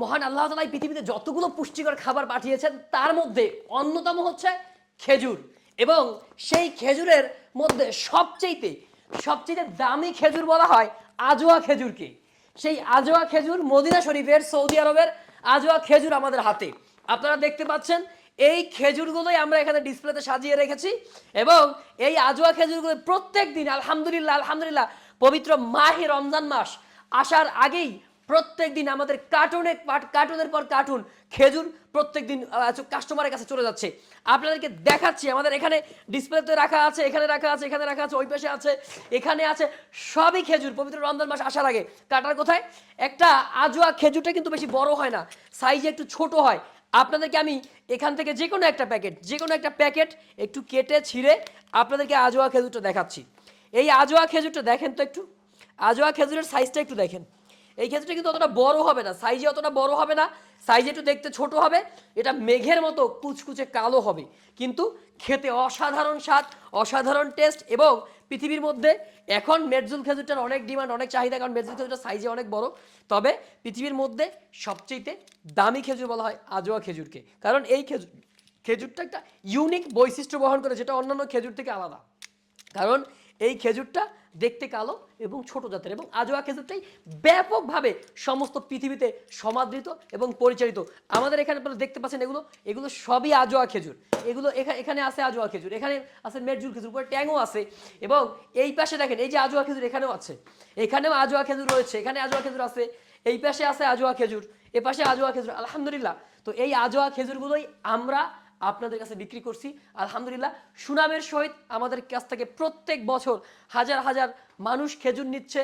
মহান আল্লাহ তালা পৃথিবীতে যতগুলো পুষ্টিকর খাবার পাঠিয়েছেন, তার মধ্যে অন্যতম হচ্ছে খেজুর। এবং সেই খেজুরের মধ্যে সবচেয়েতে সবচেয়ে দামি খেজুর বলা হয় আজোয়া খেজুরকে। সেই আজোয়া খেজুর মদিনা শরীফের, সৌদি আরবের আজোয়া খেজুর আমাদের হাতে। আপনারা দেখতে পাচ্ছেন, এই খেজুরগুলোই আমরা এখানে ডিসপ্লেতে সাজিয়ে রেখেছি এবং এই আজোয়া খেজুরগুলো প্রত্যেক দিন আলহামদুলিল্লাহ আলহামদুলিল্লাহ, পবিত্র মাহে রমজান মাস আসার আগেই প্রত্যেক দিন আমাদের কার্টুনে কার্টুনের পর কার্টুন খেজুর প্রত্যেক দিন কাস্টমারের কাছে চলে যাচ্ছে। আপনাদেরকে দেখাচ্ছি, আমাদের এখানে ডিসপ্লেতে রাখা আছে, এখানে রাখা আছে, এখানে রাখা আছে, ওই পাশে আছে, এখানে আছে, সবই খেজুর, পবিত্র রমজান মাস আসার আগে। কাটার কোথায়? একটা আজোয়া খেজুরটা কিন্তু বেশি বড় হয় না সাইজে একটু ছোট হয়। আপনাদেরকে আমি এখান থেকে যে কোনো একটা প্যাকেট যে কোনো একটা প্যাকেট একটু কেটে ছিঁড়ে আপনাদেরকে আজোয়া খেজুরটা দেখাচ্ছি। এই আজোয়া খেজুরটা দেখেন তো একটু? আজোয়া খেজুরের সাইজটা একটু দেখেন। এই খেজুরটা কিন্তু অতটা বড় হবে না। সাইজে অতটা বড় হবে না। সাইজে একটু দেখতে ছোট হবে। এটা মেঘের মতো কুচকুচে কালো হবে। কিন্তু খেতে অসাধারণ স্বাদ, অসাধারণ টেস্ট এবং পৃথিবীর মধ্যে এখন মেটজুল খেজুরটার অনেক ডিমান্ড অনেক চাহিদা। কারণ মেটজুল খেজুরটা সাইজে অনেক বড়। তবে পৃথিবীর মধ্যে সবচেয়ে দামি খেজুর বলা হয় আজোয়া খেজুরকে। কারণ এই খেজুর খেজুরটা একটা ইউনিক বৈশিষ্ট্য বহন করে, যেটা অন্যান্য খেজুর থেকে আলাদা। কারণ এই খেজুরটা দেখতে কালো এবং ছোট জাতের এবং আজোয়া খেজুরটাই ব্যাপকভাবে সমস্ত পৃথিবীতে সমাদৃত এবং পরিচালিত। আমাদের এখানে আপনারা দেখতে পাচ্ছেন এগুলো এগুলো সবই আজোয়া খেজুর। এগুলো এখানে আছে আজোয়া খেজুর, এখানে আছে মেরজুল খেজুর, উপরে ট্যাংও আছে এবং এই পাশে দেখেন, এই যে আজোয়া খেজুর এখানেও আছে। এখানেও আজোয়া খেজুর রয়েছে, এখানে আজোয়া খেজুর আছে, এই পাশে আছে আজোয়া খেজুর, এ পাশে আজোয়া খেজুর, আলহামদুলিল্লাহ। তো এই আজোয়া খেজুরগুলোই আমরা আপনাদের কাছে বিক্রি করছি। আলহামদুলিল্লাহ, সুনামের সহিত আমাদের কাছ থেকে প্রত্যেক বছর হাজার হাজার মানুষ খেজুর নিচ্ছে,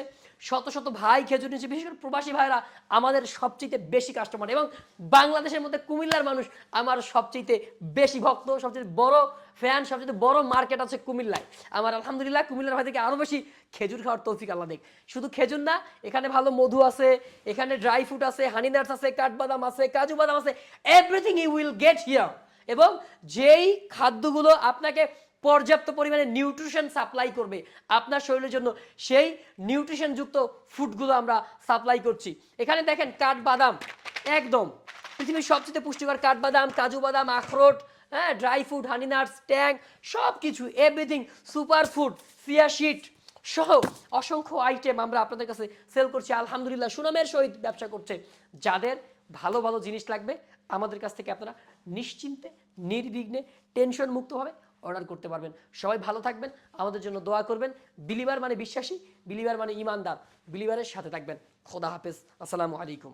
শত শত ভাই খেজুর নিচ্ছে, বিশেষ করে প্রবাসী ভাইরা আমাদের সবচেয়ে বেশি কাস্টমার এবং বাংলাদেশের মধ্যে কুমিল্লার মানুষ আমার সবচেয়ে বেশি ভক্ত, সবচেয়ে বড় ফ্যান সবচেয়ে বড় মার্কেট আছে কুমিল্লায়। আমার আলহামদুলিল্লাহ, কুমিল্লার ভাই থেকে আরও বেশি খেজুর খাওয়ার তৌফিক আল্লাহ দেখ শুধু খেজুর না, এখানে ভালো মধু আছে, এখানে ড্রাই ফ্রুট আছে হানি আছে, কাঠবাদাম আছে, কাজু বাদাম আছে everything you will get here এবং যেই খাদ্যগুলো আপনাকে পর্যাপ্ত পরিমাণে নিউট্রিশন সাপ্লাই করবে আপনার শরীরের জন্য, সেই নিউট্রিশনযুক্ত ফুডগুলো আমরা সাপ্লাই করছি। এখানে দেখেন কাঠবাদাম, একদম। পৃথিবীর সবচেয়ে পুষ্টিকর কাঠবাদাম, কাজু বাদাম, আখরোট হ্যাঁ dry fruit honey nuts Tang সব কিছু এভরিথিং সুপার ফুড সিয়াশিট সহ অসংখ্য আইটেম আমরা আপনাদের কাছে সেল করছি। আলহামদুলিল্লাহ, সুনামের সহিত ব্যবসা করছে। যাদের ভালো ভালো জিনিস লাগবে আমাদের কাছ থেকে আপনারা নিশ্চিন্তে, নির্বিঘ্নে টেনশন মুক্তভাবে অর্ডার করতে পারবেন। সবাই ভালো থাকবেন, আমাদের জন্য দোয়া করবেন। বিলিভার মানে বিশ্বাসী বিলিভার মানে ইমানদার বিলিভারের সাথে থাকবেন। খোদা হাফেজ। আসসালামু আলাইকুম।